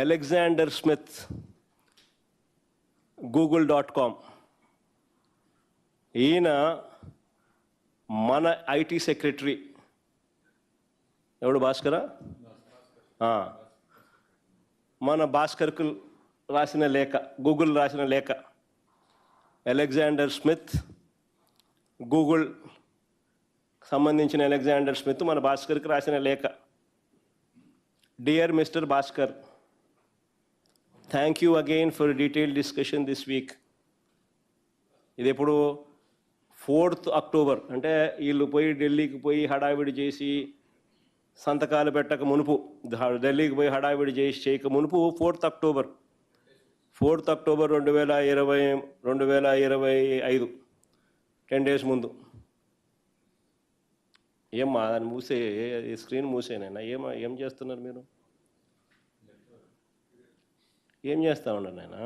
Alexander Smith Google dot com ఈయన మన IT secretary ఎవడు భాస్కరా? మన భాస్కర్కు రాసిన లేఖ గూగుల్ రాసిన లేఖ. అలెగ్జాండర్ స్మిత్ గూగుల్ సంబంధించిన అలెగ్జాండర్ స్మిత్ మన భాస్కర్కి రాసిన లేఖ. Dear mister Bhaskar thank you again for detail discussion this week ఇది ఎప్పుడు ఫోర్త్ అక్టోబర్. అంటే వీళ్ళు పోయి ఢిల్లీకి పోయి హడావిడి చేసి సంతకాలు పెట్టక మునుపు ఢిల్లీకి పోయి హడావిడి చేసి చేయక మునుపు ఫోర్త్ అక్టోబర్. ఫోర్త్ అక్టోబర్ రెండు వేల ఇరవై రెండు వేల ఇరవై ఐదు. టెన్ డేస్ ముందు. ఏమ్మా దాన్ని మూసే ఈ స్క్రీన్ మూసేనైనా ఏమా ఏం చేస్తున్నారు మీరు? ఏం చేస్తా ఉన్నాను నేను